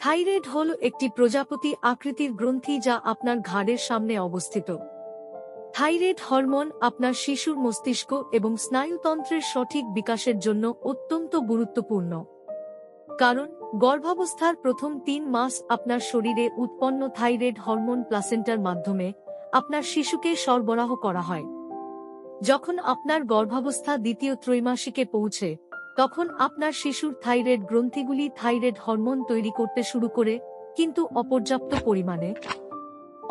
Thyroid হল একটি প্রজাপতি আকৃতির গ্রন্থি যা আপনার ঘাড়ের সামনে অবস্থিত। থাইরয়েড হরমোন আপনার শিশুর মস্তিষ্ক এবং স্নায়ুতন্ত্রের সঠিক বিকাশের জন্য অত্যন্ত গুরুত্বপূর্ণ। কারণ, গর্ভাবস্থার প্রথম তিন মাস আপনার শরীরে উৎপন্ন থাইরয়েড হরমোন প্লাসেন্টার মাধ্যমে আপনার শিশুকে সরবরাহ করা হয়। যখন আপনার গর্ভাবস্থা দ্বিতীয় ত্রৈমাসিকে পৌঁছে তখন আপনার শিশুর থাইরয়েড গ্রন্থিগুলি থাইরয়েড হরমোন তৈরি করতে শুরু করে, কিন্তু অপর্যাপ্ত পরিমাণে।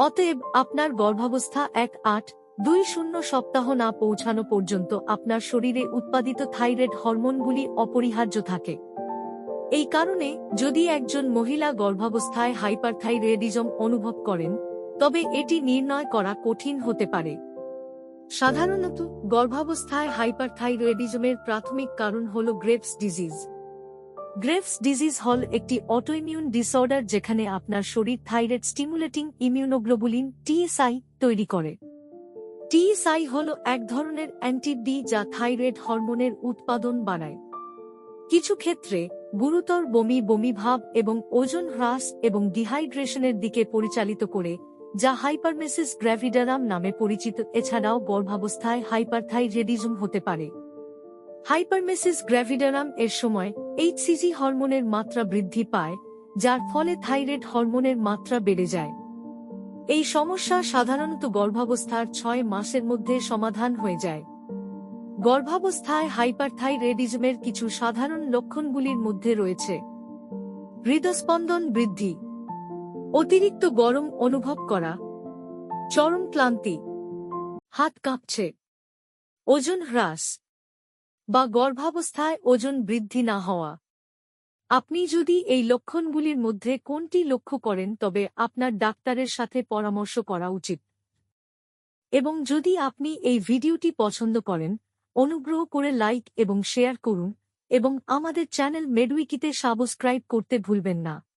অতএব আপনার গর্ভাবস্থা এক আট দুই শূন্য সপ্তাহ না পৌঁছানো পর্যন্ত আপনার শরীরে উৎপাদিত থাইরয়েড হরমোনগুলি অপরিহার্য থাকে। এই কারণে যদি একজন মহিলা গর্ভাবস্থায় হাইপারথাইরয়েডিজম অনুভব করেন, তবে এটি নির্ণয় করা কঠিন হতে পারে। সাধারণত গর্ভাবস্থায় হাইপারথাইরয়েডিজমের প্রাথমিক কারণ হল গ্রেভস ডিজিজ। গ্রেভস ডিজিজ হল একটি অটোইমিউন ডিসঅর্ডার যেখানে আপনার শরীর থাইরয়েড স্টিমুলেটিং ইমিউনোগ্লোবুলিন টিএসআই তৈরি করে। টিএসআই হল এক ধরনের অ্যান্টিডি যা থাইরয়েড হরমোনের উৎপাদন বাড়ায়। কিছু ক্ষেত্রে গুরুতর বমি বমি ভাব এবং ওজন হ্রাস এবং ডিহাইড্রেশনের দিকে পরিচালিত করে যা হাইপারমেসিস গ্র্যাভিডারাম নামে পরিচিত, এছাড়াও গর্ভাবস্থায় হাইপারথাইরেডিজম হতে পারে। হাইপারমেসিস গ্র্যাভিডারাম এর সময় এইচসিজি হরমোনের মাত্রা বৃদ্ধি পায়, যার ফলে থাইরয়েড হরমোনের মাত্রা বেড়ে যায়। এই সমস্যা সাধারণত গর্ভাবস্থার ছয় মাসের মধ্যে সমাধান হয়ে যায়। গর্ভাবস্থায় হাইপারথাইরেডিজমের কিছু সাধারণ লক্ষণগুলির মধ্যে রয়েছে। হৃদস্পন্দন বৃদ্ধি অতিরিক্ত গরম অনুভব করা। চরম ক্লান্তি। হাত কাঁপছে। ওজন হ্রাস। বা গর্ভাবস্থায় ওজন বৃদ্ধি না হওয়া। আপনি যদি এই লক্ষণগুলির মধ্যে কোনটি লক্ষ্য করেন, তবে আপনার ডাক্তারের সাথে পরামর্শ করা উচিত। এবং যদি আপনি এই ভিডিওটি পছন্দ করেন, অনুগ্রহ করে লাইক এবং শেয়ার করুন এবং আমাদের চ্যানেল মেডউইকিতে সাবস্ক্রাইব করতে ভুলবেন না।